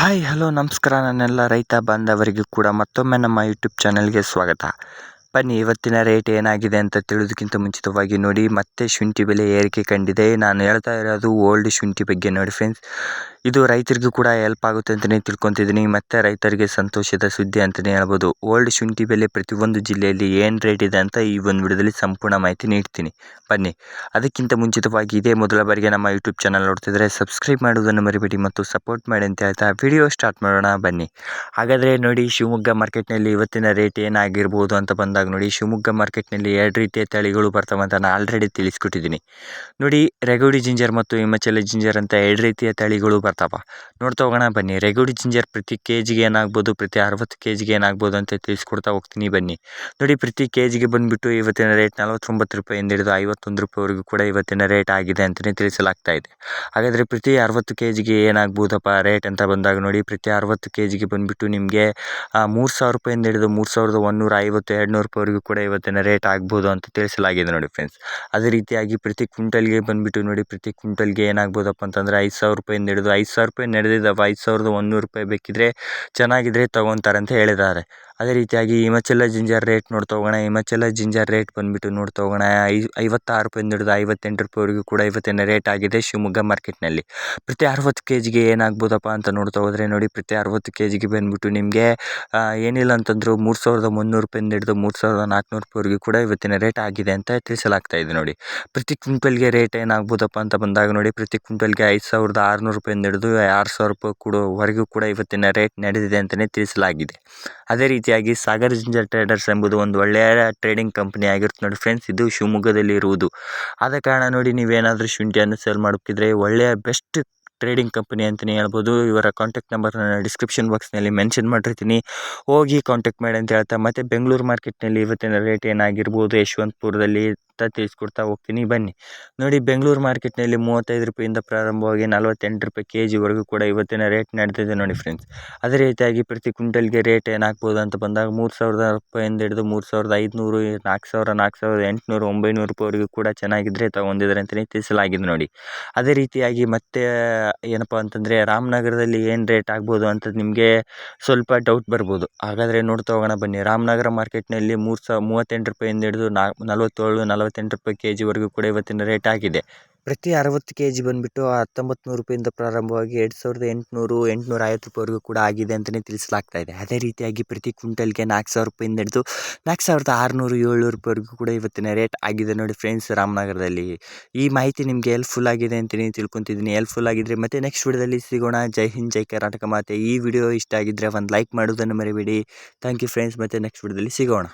Hi hello ನಮಸ್ಕಾರ. ನನ್ನೆಲ್ಲ ರೈತ ಬಾಂಧವರಿಗೂ ಕೂಡ ಮತ್ತೊಮ್ಮೆ ನಮ್ಮ ಯೂಟ್ಯೂಬ್ ಚಾನಲ್ಗೆ ಸ್ವಾಗತ. ಬನ್ನಿ, ಇವತ್ತಿನ ರೇಟ್ ಏನಾಗಿದೆ ಅಂತ ತಿಳಿದಕ್ಕಿಂತ ಮುಂಚಿತವಾಗಿ ನೋಡಿ, ಮತ್ತೆ ಶುಂಠಿ ಬೆಲೆ ಏರಿಕೆ ಕಂಡಿದೆ. ನಾನು ಹೇಳ್ತಾ ಇರೋದು ಓಲ್ಡ್ ಶುಂಠಿ ಬಗ್ಗೆ ನೋಡಿ ಫ್ರೆಂಡ್ಸ್ ಇದು ರೈತರಿಗೂ ಕೂಡ ಹೆಲ್ಪ್ ಆಗುತ್ತೆ ಅಂತಲೇ ತಿಳ್ಕೊತಿದ್ದೀನಿ. ಮತ್ತು ರೈತರಿಗೆ ಸಂತೋಷದ ಸುದ್ದಿ ಅಂತಲೇ ಹೇಳ್ಬೋದು. ಓಲ್ಡ್ ಶುಂಠಿ ಬೆಲೆ ಪ್ರತಿಯೊಂದು ಜಿಲ್ಲೆಯಲ್ಲಿ ಏನು ರೇಟ್ ಇದೆ ಅಂತ ಈ ಒಂದು ವಿಡಿಯೋದಲ್ಲಿ ಸಂಪೂರ್ಣ ಮಾಹಿತಿ ನೀಡ್ತೀನಿ. ಬನ್ನಿ. ಅದಕ್ಕಿಂತ ಮುಂಚಿತವಾಗಿ ಇದೇ ಮೊದಲ ಬಾರಿಗೆ ನಮ್ಮ ಯೂಟ್ಯೂಬ್ ಚಾನಲ್ ನೋಡ್ತಿದ್ರೆ ಸಬ್ಸ್ಕ್ರೈಬ್ ಮಾಡುವುದನ್ನು ಮರಿಬೇಡಿ ಮತ್ತು ಸಪೋರ್ಟ್ ಮಾಡಿ ಅಂತ ಹೇಳ್ತಾ ವಿಡಿಯೋ ಸ್ಟಾರ್ಟ್ ಮಾಡೋಣ. ಬನ್ನಿ. ಹಾಗಾದರೆ ನೋಡಿ ಶಿವಮೊಗ್ಗ ಮಾರ್ಕೆಟ್ನಲ್ಲಿ ಇವತ್ತಿನ ರೇಟ್ ಏನಾಗಿರ್ಬೋದು ಅಂತ ಬಂದಾಗ ನೋಡಿ ಶಿವಮೊಗ್ಗ ಮಾರ್ಕೆಟ್ನಲ್ಲಿ ಎರಡು ರೀತಿಯ ತಳಿಗಳು ಬರ್ತವೆ ಅಂತ ನಾನು ಆಲ್ರೆಡಿ ತಿಳಿಸ್ಕೊಟ್ಟಿದ್ದೀನಿ. ನೋಡಿ, ರೆಗೋಡಿ ಜಿಂಜರ್ ಮತ್ತು ಹಿಮಾಚಲ ಜಿಂಜರ್ ಅಂತ ಎರಡು ರೀತಿಯ ತಳಿಗಳು ಬರ್ತಾವೆ. ನೋಡ್ತಾ ಹೋಗೋಣ, ಬನ್ನಿ. ರೆಗುಡಿ ಜಿಂಜರ್ ಪ್ರತಿ ಕೆ ಜಿಗೆ ಏನಾಗ್ಬೋದು, ಪ್ರತಿ ಅರವತ್ತು ಕೆ ಜಿಗೆ ಏನಾಗ್ಬೋದು ಅಂತ ತಿಳಿಸ್ಕೊಡ್ತಾ ಹೋಗ್ತೀನಿ, ಬನ್ನಿ. ನೋಡಿ, ಪ್ರತಿ ಕೆ ಜಿಗೆ ಬಂದುಬಿಟ್ಟು ಇವತ್ತಿನ ರೇಟ್ ನಲವತ್ತೊಂಬತ್ತು ರೂಪಾಯಿಂದ ಹಿಡಿದು ಐವತ್ತೊಂದು ರೂಪಾಯಿವರೆಗೂ ಕೂಡ ಇವತ್ತಿನ ರೇಟ್ ಆಗಿದೆ ಅಂತಲೇ ತಿಳಿಸಲಾಗ್ತಾ ಇದೆ. ಹಾಗಾದರೆ ಪ್ರತಿ ಅರವತ್ತು ಕೆ ಜಿಗೆ ಏನಾಗ್ಬೋದಪ್ಪ ರೇಟ್ ಅಂತ ಬಂದಾಗ ನೋಡಿ, ಪ್ರತಿ ಅರವತ್ತು ಕೆ ಜಿಗೆ ಬಂದುಬಿಟ್ಟು ನಿಮಗೆ ಮೂರು ಸಾವಿರ ರೂಪಾಯಿಂದ ಹಿಡಿದು ಮೂರು ಸಾವಿರದ ಒಂದೂರ ಐವತ್ತು, ಎರಡುನೂರು ರೂಪಾಯಿವರೆಗೂ ಕೂಡ ಇವತ್ತಿನ ರೇಟ್ ಆಗ್ಬೋದು ಅಂತ ತಿಳಿಸಲಾಗಿದೆ ನೋಡಿ ಫ್ರೆಂಡ್ಸ್ ಅದೇ ರೀತಿಯಾಗಿ ಪ್ರತಿ ಕ್ವಿಂಟಲ್ಗೆ ಬಂದುಬಿಟ್ಟು ನೋಡಿ, ಪ್ರತಿ ಕ್ವಿಂಟಲ್ಗೆ ಏನಾಗ್ಬೋದಪ್ಪ ಅಂತಂದರೆ ಐದು ಸಾವಿರ ರೂಪಾಯಿಂದ ಹಿಡಿದು ಐದು ಸಾವಿರ ರೂಪಾಯಿ ನಡೆದಿದ್ದಾವೆ ಐದು ಸಾವಿರದ ಒಂದೂರು ರೂಪಾಯಿ ಬೇಕಿದ್ರೆ ಚೆನ್ನಾಗಿದ್ರೆ ತೊಗೊತಾರೆ ಅಂತ ಹೇಳಿದ್ದಾರೆ. ಅದೇ ರೀತಿಯಾಗಿ ಹಿಮಾಚಲ ಜಿಂಜರ್ ರೇಟ್ ನೋಡ್ತಾ ಹೋಗೋಣ. ಹಿಮಾಚಲ ಜಿಂಜರ್ ರೇಟ್ ಬಂದುಬಿಟ್ಟು ನೋಡ್ತಾ ಹೋಗೋಣ. ಐವತ್ತಾರು ರೂಪಾಯಿಂದ ಹಿಡಿದು ಐವತ್ತೆಂಟು ರೂಪಾಯಿವರೆಗೂ ಕೂಡ ಇವತ್ತಿನ ರೇಟ್ ಆಗಿದೆ ಶಿವಮೊಗ್ಗ ಮಾರ್ಕೆಟ್ನಲ್ಲಿ ಪ್ರತಿ ಅರವತ್ತು ಕೆ ಜಿಗೆ ಏನಾಗ್ಬೋದಪ್ಪ ಅಂತ ನೋಡ್ತಾ ಹೋದರೆ ನೋಡಿ, ಪ್ರತಿ ಅರವತ್ತು ಕೆ ಜಿಗೆ ಬಂದುಬಿಟ್ಟು ನಿಮಗೆ ಏನಿಲ್ಲ ಅಂತಂದರೂ ಮೂರು ಸಾವಿರದ ಮುನ್ನೂರು ರೂಪಾಯಿಂದ ಹಿಡಿದು ಮೂರು ಸಾವಿರದ ನಾಲ್ಕುನೂರು ರೂಪಾಯಿವರೆಗೂ ಕೂಡ ಇವತ್ತಿನ ರೇಟ್ ಆಗಿದೆ ಅಂತ ತಿಳಿಸಲಾಗ್ತಾ ಇದೆ ನೋಡಿ. ಪ್ರತಿ ಕ್ವಿಂಟಲ್ಗೆ ರೇಟ್ ಏನಾಗ್ಬೋದಪ್ಪ ಅಂತ ಬಂದಾಗ ನೋಡಿ, ಪ್ರತಿ ಕ್ವಿಂಟಲ್ಗೆ ಐದು ಸಾವಿರದ ಆರುನೂರು ರೂಪಾಯಿಂದ ಹಿಡಿದು ಆರು ಸಾವಿರ ರೂಪಾಯಿ ವರೆಗೂ ಕೂಡ ಇವತ್ತಿನ ರೇಟ್ ನಡೆದಿದೆ ಅಂತಲೇ ತಿಳಿಸಲಾಗಿದೆ. ಅದೇ ರೀತಿಯಾಗಿ ಸಾಗರ್ ಜಿಂಜರ್ ಟ್ರೇಡರ್ಸ್ ಎಂಬುದು ಒಂದು ಒಳ್ಳೆಯ ಟ್ರೇಡಿಂಗ್ ಕಂಪನಿ ಆಗಿರುತ್ತೆ ನೋಡಿ ಫ್ರೆಂಡ್ಸ್ ಇದು ಶಿವಮೊಗ್ಗದಲ್ಲಿ ಇರುವುದು. ಆದ ಕಾರಣ ನೋಡಿ ನೀವೇನಾದರೂ ಶುಂಠಿಯನ್ನು ಸೇಲ್ ಮಾಡುತ್ತಿದ್ದರೆ ಒಳ್ಳೆಯ ಬೆಸ್ಟ್ ಟ್ರೇಡಿಂಗ್ ಕಂಪನಿ ಅಂತಲೇ ಹೇಳ್ಬೋದು. ಇವರ ಕಾಂಟ್ಯಾಕ್ಟ್ ನಂಬರ್ ನಾನು ಡಿಸ್ಕ್ರಿಪ್ಷನ್ ಬಾಕ್ಸ್ನಲ್ಲಿ ಮೆನ್ಷನ್ ಮಾಡಿರ್ತೀನಿ. ಹೋಗಿ ಕಾಂಟ್ಯಾಕ್ಟ್ ಮಾಡಿ ಅಂತ ಹೇಳ್ತಾ, ಮತ್ತು ಬೆಂಗಳೂರು ಮಾರ್ಕೆಟ್ನಲ್ಲಿ ಇವತ್ತಿನ ರೇಟ್ ಏನಾಗಿರ್ಬೋದು? ಯಶವಂತಪುರದಲ್ಲಿ ಅಂತ ತಿಳಿಸ್ಕೊಡ್ತಾ ಹೋಗ್ತೀನಿ. ಬನ್ನಿ. ನೋಡಿ ಬೆಂಗಳೂರು ಮಾರ್ಕೆಟ್ನಲ್ಲಿ ಮೂವತ್ತೈದು ರೂಪಾಯಿಂದ ಪ್ರಾರಂಭವಾಗಿ ನಲವತ್ತೆಂಟು ರೂಪಾಯಿ ಕೆ ಜಿವರೆಗೂ ಕೂಡ ಇವತ್ತಿನ ರೇಟ್ ನಡೆದಿದೆ ನೋಡಿ ಫ್ರೆಂಡ್ಸ್. ಅದೇ ರೀತಿಯಾಗಿ ಪ್ರತಿ ಕ್ವಿಂಟಲ್ಗೆ ರೇಟ್ ಏನಾಗ್ಬೋದು ಅಂತ ಬಂದಾಗ ಮೂರು ಸಾವಿರದ ರೂಪಾಯಿಂದ ಹಿಡಿದು ಮೂರು ಸಾವಿರದ ಐದುನೂರು, ನಾಲ್ಕು ಸಾವಿರ, ನಾಲ್ಕು ಸಾವಿರದ ಎಂಟುನೂರು, ಒಂಬೈನೂರು ರೂಪಾಯಿವರೆಗೂ ಕೂಡ ಚೆನ್ನಾಗಿದ್ದರೆ ತೊಗೊಂಡಿದ್ದಾರೆ ಅಂತಲೇ ತಿಳಿಸಲಾಗಿದೆ ನೋಡಿ. ಅದೇ ರೀತಿಯಾಗಿ ಮತ್ತೆ ಏನಪ್ಪ ಅಂತಂದರೆ ರಾಮನಗರದಲ್ಲಿ ಏನು ರೇಟ್ ಆಗ್ಬೋದು ಅಂತ ನಿಮಗೆ ಸ್ವಲ್ಪ ಡೌಟ್ ಬರ್ಬೋದು. ಹಾಗಾದರೆ ನೋಡ್ತಾ ಹೋಗೋಣ ಬನ್ನಿ. ರಾಮನಗರ ಮಾರ್ಕೆಟ್ನಲ್ಲಿ ಮೂರು ಸಾವಿರ ಮೂವತ್ತೆಂಟು ರೂಪಾಯಿಂದ ಹಿಡಿದು ನಾಲ್ಕು ನಲವತ್ತೇಳು ನಲವತ್ತೆಂಟು ರೂಪಾಯಿ ಕೆ ಜಿವರೆಗೂ ಕೂಡ ಇವತ್ತಿನ ರೇಟ್ ಆಗಿದೆ. ಪ್ರತಿ ಅರವತ್ತು ಕೆ ಜಿ ಬಂದುಬಿಟ್ಟು ಹತ್ತೊಂಬತ್ತು ನೂರು ರೂಪಾಯಿಂದ ಪ್ರಾರಂಭವಾಗಿ ಎರಡು ಸಾವಿರದ ಎಂಟುನೂರು, ಎಂಟುನೂರ ಐವತ್ತು ರೂಪಾಯಿವರೆಗೂ ಕೂಡ ಆಗಿದೆ ಅಂತಲೇ ತಿಳಿಸಲಾಗ್ತಾ ಇದೆ. ಅದೇ ರೀತಿಯಾಗಿ ಪ್ರತಿ ಕ್ವಿಂಟಲ್ಗೆ ನಾಲ್ಕು ಸಾವಿರ ರೂಪಾಯಿಂದ ಹಿಡಿದು ನಾಲ್ಕು ಸಾವಿರದ ಆರುನೂರು, ಏಳ್ನೂರು ರೂಪಾಯಿವರೆಗೂ ಕೂಡ ಇವತ್ತಿನ ರೇಟ್ ಆಗಿದೆ ನೋಡಿ ಫ್ರೆಂಡ್ಸ್ ರಾಮನಗರದಲ್ಲಿ. ಈ ಮಾಹಿತಿ ನಿಮಗೆ ಹೆಲ್ಪ್ಫುಲ್ ಆಗಿದೆ ಅಂತಲೇ ತಿಳ್ಕೊತಿದ್ದೀನಿ. ಹೆಲ್ಪ್ಫುಲ್ ಆಗಿದ್ದರೆ ಮತ್ತೆ ನೆಕ್ಸ್ಟ್ ವಿಡಿಯೋದಲ್ಲಿ ಸಿಗೋಣ. ಜೈ ಹಿಂದ್, ಜೈ ಕರ್ನಾಟಕ ಮಾತೆ. ಈ ವಿಡಿಯೋ ಇಷ್ಟ ಆಗಿದ್ದರೆ ಒಂದು ಲೈಕ್ ಮಾಡೋದನ್ನು ಮರಿಬೇಡಿ. ಥ್ಯಾಂಕ್ ಯು ಫ್ರೆಂಡ್ಸ್ ಮತ್ತೆ ನೆಕ್ಸ್ಟ್ ವಿಡಿಯೋದಲ್ಲಿ ಸಿಗೋಣ.